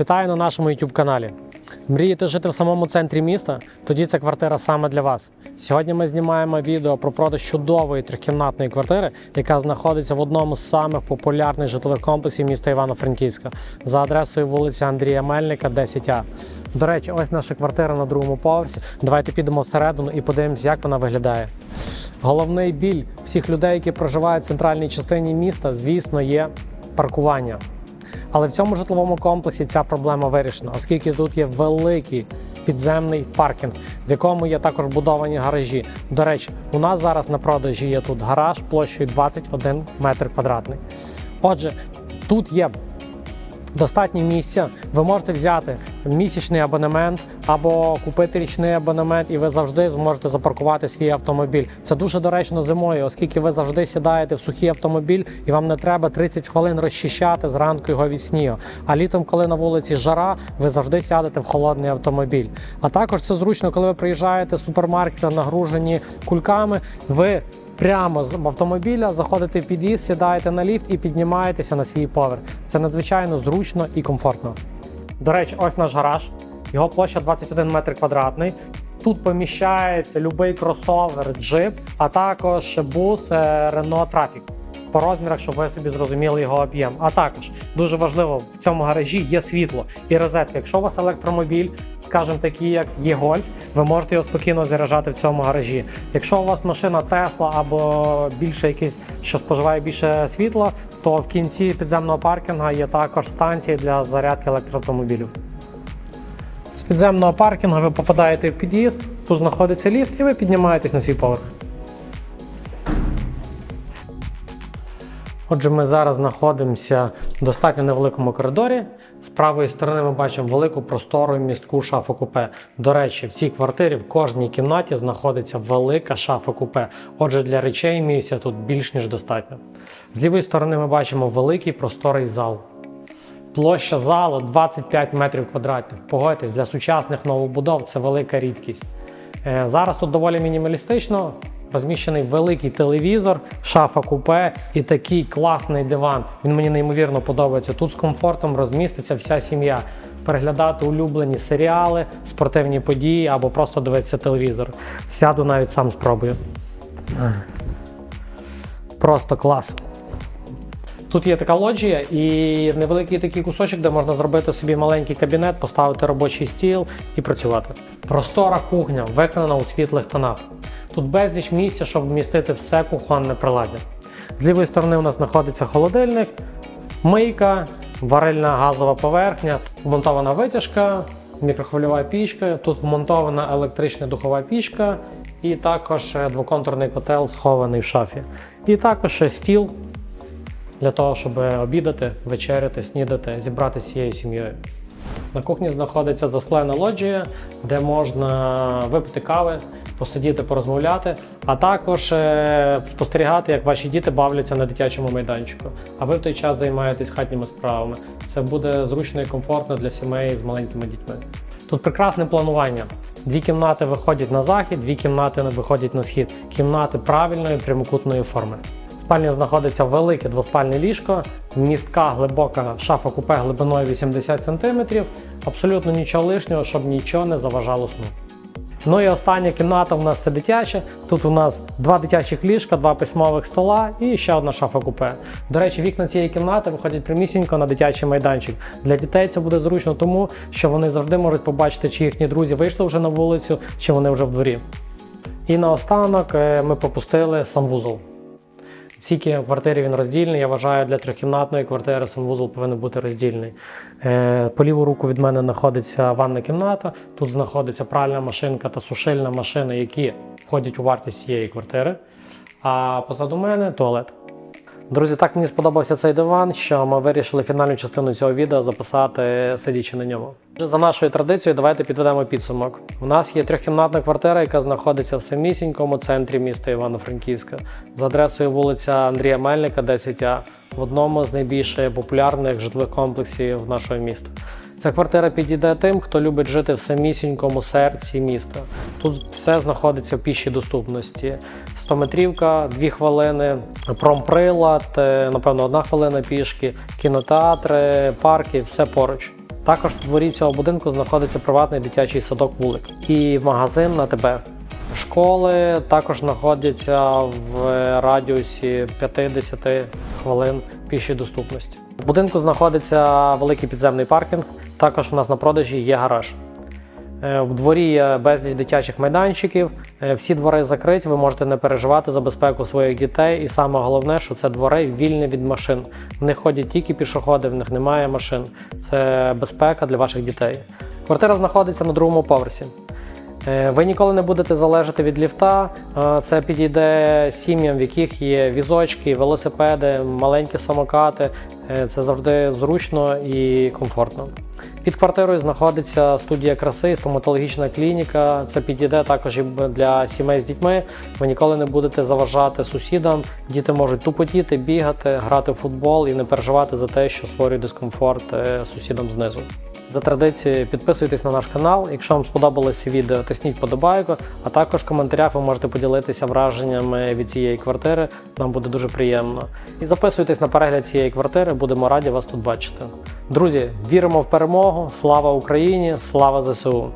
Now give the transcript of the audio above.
Вітаю на нашому YouTube каналі. Мрієте жити в самому центрі міста? Тоді ця квартира саме для вас. Сьогодні ми знімаємо відео про продаж чудової трьохкімнатної квартири, яка знаходиться в одному з самих популярних житлових комплексів міста Івано-Франківська за адресою вулиця Андрія Мельника, 10А. До речі, ось наша квартира на другому поверсі. Давайте підемо всередину і подивимося, як вона виглядає. Головний біль всіх людей, які проживають в центральній частині міста, звісно, є паркування. Але в цьому житловому комплексі ця проблема вирішена, оскільки тут є великий підземний паркінг, в якому є також будовані гаражі. До речі, у нас зараз на продажі є тут гараж площею 21 метр квадратний. Отже, тут є достатньо місця. Ви можете взяти місячний абонемент або купити річний абонемент, і ви завжди зможете запаркувати свій автомобіль. Це дуже доречно зимою, оскільки ви завжди сідаєте в сухий автомобіль, і вам не треба 30 хвилин розчищати зранку його від снігу. А літом, коли на вулиці жара, ви завжди сядете в холодний автомобіль. А також це зручно, коли ви приїжджаєте з супермаркета, нагружені кульками. Ви Прямо з автомобіля заходите в під'їзд, сідаєте на ліфт і піднімаєтеся на свій поверх. Це надзвичайно зручно і комфортно. До речі, ось наш гараж. Його площа 21 метр квадратний. Тут поміщається будь-який кросовер, джип, а також бус е, Renault Trafic. По розмірах, щоб ви собі зрозуміли його об'єм. А також дуже важливо в цьому гаражі є світло і розетка. Якщо у вас електромобіль, скажімо, такий як є гольф, ви можете його спокійно заряджати в цьому гаражі. Якщо у вас машина Тесла або більше якийсь, що споживає більше світла, то в кінці підземного паркінга є також станції для зарядки електроавтомобілів. З підземного паркінгу ви попадаєте в під'їзд, тут знаходиться ліфт, і ви піднімаєтесь на свій поверх. Отже, ми зараз знаходимося в достатньо невеликому коридорі. З правої сторони ми бачимо велику простору містку шафу купе. До речі, в цій квартирі в кожній кімнаті знаходиться велика шафа купе. Отже, для речей місця тут більш ніж достатньо. З лівої сторони ми бачимо великий просторий зал. Площа залу 25 метрів квадратних. Погодьтесь, для сучасних новобудов це велика рідкість. Е, Зараз тут доволі мінімалістично. Розміщений великий телевізор, шафа купе і такий класний диван. Він мені неймовірно подобається. Тут з комфортом розміститься вся сім'я. Переглядати улюблені серіали, спортивні події або просто дивитися телевізор. Сяду навіть сам спробую. Просто клас. Тут є така лоджія і невеликий такий кусочок, де можна зробити собі маленький кабінет, поставити робочий стіл і працювати. Простора кухня, виконана у світлих тонах. Тут безліч місця, щоб вмістити все кухонне приладдя. З лівої сторони у нас знаходиться холодильник, мийка, варильна газова поверхня, вмонтована витяжка, мікрохвильова пічка. Тут вмонтована електрична духова пічка і також е, двоконтурний котел схований в шафі. І також е, стіл для того, щоб обідати, вечеряти, снідати, зібратися всією сім'єю. На кухні знаходиться засклена лоджія, де можна випити кави, посидіти, порозмовляти, а також е, спостерігати, як ваші діти бавляться на дитячому майданчику. А ви в той час займаєтесь хатніми справами. Це буде зручно і комфортно для сімей з маленькими дітьми. Тут прекрасне планування. Дві кімнати виходять на захід, дві кімнати виходять на схід. Кімнати правильної прямокутної форми. В спальні знаходиться велике двоспальне ліжко, містка глибока шафа купе глибиною 80 см. Абсолютно нічого лишнього, щоб нічого не заважало сну. Ну і остання кімната у нас це дитяча. Тут у нас два дитячих ліжка, два письмових стола і ще одна шафа купе. До речі, вікна цієї кімнати виходять прямісінько на дитячий майданчик. Для дітей це буде зручно, тому що вони завжди можуть побачити, чи їхні друзі вийшли вже на вулицю, чи вони вже в дворі. І наостанок е, ми попустили санвузол. В квартири він роздільний. Я вважаю, для трьохкімнатної квартири санвузол повинен бути роздільний. Е, По ліву руку від мене знаходиться ванна кімната. Тут знаходиться пральна машинка та сушильна машина, які входять у вартість цієї квартири. А позаду мене туалет. Друзі, так мені сподобався цей диван, що ми вирішили фінальну частину цього відео записати сидячи на ньому. За нашою традицією, давайте підведемо підсумок. У нас є трьохкімнатна квартира, яка знаходиться в самісінькому центрі міста Івано-Франківська за адресою вулиця Андрія Мельника, 10А, в одному з найбільш популярних житлових комплексів нашого міста. Ця квартира підійде тим, хто любить жити в самісінькому серці міста. Тут все знаходиться в пішій доступності. 100 метрівка, 2 хвилини, промприлад, е, напевно, одна хвилина пішки, кінотеатри, парки, все поруч. Також в дворі цього будинку знаходиться приватний дитячий садок вулик і магазин на ТБ. Школи також знаходяться в радіусі 50 хвилин пішої доступності. В будинку знаходиться великий підземний паркінг. Також у нас на продажі є гараж. Е, В дворі є безліч дитячих майданчиків. Е, Всі двори закриті, ви можете не переживати за безпеку своїх дітей. І саме головне, що це двори вільні від машин. В них ходять тільки пішоходи, в них немає машин. Це безпека для ваших дітей. Квартира знаходиться на другому поверсі. Е, Ви ніколи не будете залежати від ліфта. Е, Це підійде сім'ям, в яких є візочки, велосипеди, маленькі самокати. Е, Це завжди зручно і комфортно. Під квартирою знаходиться студія краси, стоматологічна клініка. Це підійде також і для сімей з дітьми. Ви ніколи не будете заважати сусідам. Діти можуть тупотіти, бігати, грати в футбол і не переживати за те, що створює дискомфорт сусідам знизу. За традицією підписуйтесь на наш канал. Якщо вам сподобалося відео, тисніть подобайку, а також в коментарях ви можете поділитися враженнями від цієї квартири. Нам буде дуже приємно. І записуйтесь на перегляд цієї квартири, будемо раді вас тут бачити. Друзі, віримо в перемогу! Слава Україні! Слава ЗСУ!